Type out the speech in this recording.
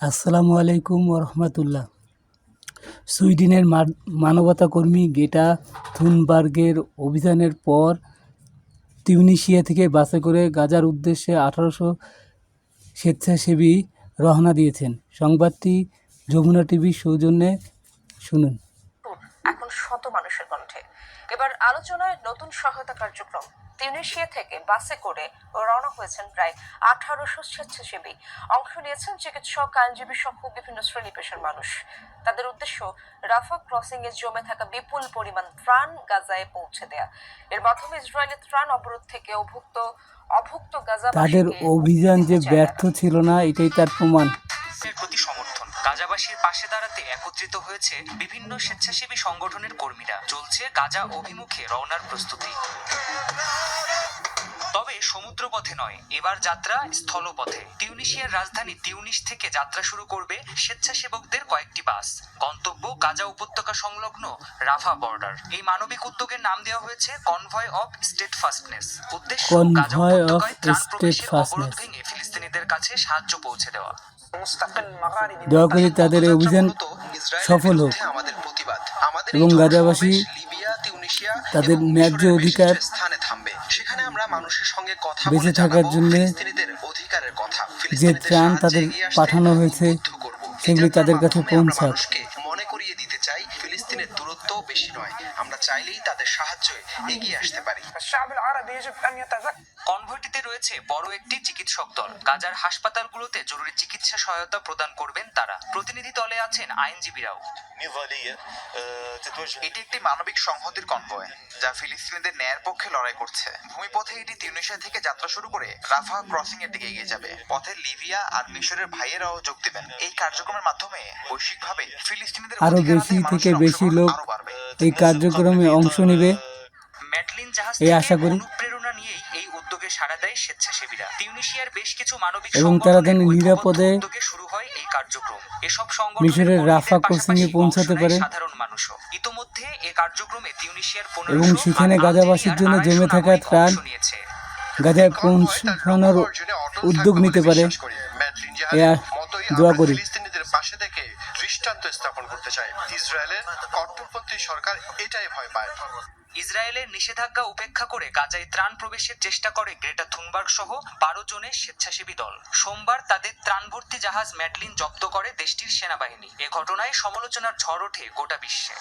আসসালামু আলাইকুম রহমতুল্লাহ সুইডেনের মানবতাকর্মী গেটা থুনবার্গের অভিযানের পর তিউনিশিয়া থেকে বাসে করে গাজার উদ্দেশ্যে আঠারোশো স্বেচ্ছাসেবী রওনা দিয়েছেন। সংবাদটি যমুনা টিভির সৌজন্যে শুনুন। এখন শত মানুষের কণ্ঠে। এবার আলোচনায় নতুন সহায়তা কার্যক্রম। তিউনিশিয়া থেকে বাসে করে রওনা হয়েছেন প্রায় আঠারোশো স্বেচ্ছাসেবী। অংশ নিয়েছেন চিকিৎসক আইনজীবী সহ বিভিন্ন শ্রেণি পেশার মানুষ। তাদের উদ্দেশ্য রাফা ক্রসিং এ জমে থাকা বিপুল পরিমাণ ত্রাণ গাজায় পৌঁছে দেয়া। এর মাধ্যমে ইসরায়েলের ত্রাণ অবরোধ থেকে অভুক্ত অভুক্ত গাজা তাদের অভিযান যে ব্যর্থ ছিল না এটাই তার প্রমাণ। প্রতি সমর্থন। গাজাবাসীর পাশে দাঁড়াতে একত্রিত হয়েছে বিভিন্ন স্বেচ্ছাসেবী সংগঠনের কর্মীরা। চলছে গাজা অভিমুখে রওনার প্রস্তুতি। সমুদ্রপথে নয় এবার যাত্রা স্থলপথে। তিউনিশিয়ার রাজধানী তিউনিস থেকে যাত্রা শুরু করবে স্বেচ্ছাসেবকদের কয়েকটি বাস। গন্তব্য গাজা উপত্যকা সংলগ্ন রাফা বর্ডার। এই মানবিক উদ্যোগের নাম দেওয়া হয়েছে কনভয় অফ স্টেট ফাস্টনেস উদ্দেশ্য গাজা উপত্যকায় ত্রাণ প্রবেশের অবরোধ ভেঙে ফিলিস্তিনিদের কাছে সাহায্য পৌঁছে দেওয়া। দয়া করে তাদের এই অভিযান সফল হোক। আমাদের প্রতিবাদ। আমাদের এবং গাজাবাসী তাদের ন্যায্য অধিকার কিছু স্থানে থামবে সেখানে আমরা মানুষের সঙ্গে কথা বেঁচে বলে থাকার জন্য অধিকারের কথা যে ত্রাণ তাদের পাঠানো হয়েছে। সেগুলি তাদের কাছে পৌঁছাক। মানুষকে মনে করিয়ে দিতে চাই ফিলিস্তিনের দূরত্ব বেশি নয় আমরা চাইলেই তাদের সাহায্যে এগিয়ে আসতে পারি কনভার্টিতে রয়েছে বড় একটি চিকিৎসক দল। গাজার হাসপাতালগুলোতে জরুরি চিকিৎসা সহায়তা প্রদান করবেন তারা। প্রতিনিধি দলে আছেন আইনজীবীরাও। এটি একটি মানবিক সংহতির কনভয় যা ফিলিস্তিনিদের ন্যায়ের পক্ষে লড়াই করছে। ভূমিপথে এটি তিউনিশিয়া থেকে যাত্রা শুরু করে রাফা ক্রসিং এর দিকে এগিয়ে যাবে। পথে লিবিয়া আর মিশরের ভাইয়েরাও যোগ দেবেন। এই কার্যক্রমের মাধ্যমে বৈশ্বিকভাবে ফিলিস্তিনিদের আরও বেশি থেকে বেশি লোক এই কার্যক্রমে অংশ নেবে। এই আশা করি। অনুপ্রেরণা নিয়েই এই উদ্যোগে সাড়া দেয় স্বেচ্ছাসেবীরা। তিউনিশিয়ার বেশ কিছু মানবিক এবং তারা যেন নিরাপদে উদ্যোগে শুরু হয় এই কার্যক্রম। এসব সংগঠনের মিশরের রাফা পৌঁছাতে পারে। সাধারণ মানুষও। ইতোমধ্যে এই কার্যক্রমে তিউনিশিয়ার এবং সেখানে গাজাবাসীর জন্য জমে থাকা ত্রাণ গাজায় পৌঁছানোর উদ্যোগ নিতে পারে। দোয়া করি। পাশে থেকে দৃষ্টান্ত স্থাপন করতে চাই। ইসরায়েলের কট্টরপন্থী সরকার এটাই ভয় পায়। ইসরায়েলের নিষেধাজ্ঞা উপেক্ষা করে গাজায় ত্রাণ প্রবেশের চেষ্টা করে গ্রেটা থুনবার্গ সহ বারো জনের স্বেচ্ছাসেবী দল। সোমবার তাদের ত্রাণভর্তি জাহাজ ম্যাডলিন জব্দ করে দেশটির সেনাবাহিনী। এ ঘটনায় সমালোচনার ঝড় ওঠে গোটা বিশ্বে।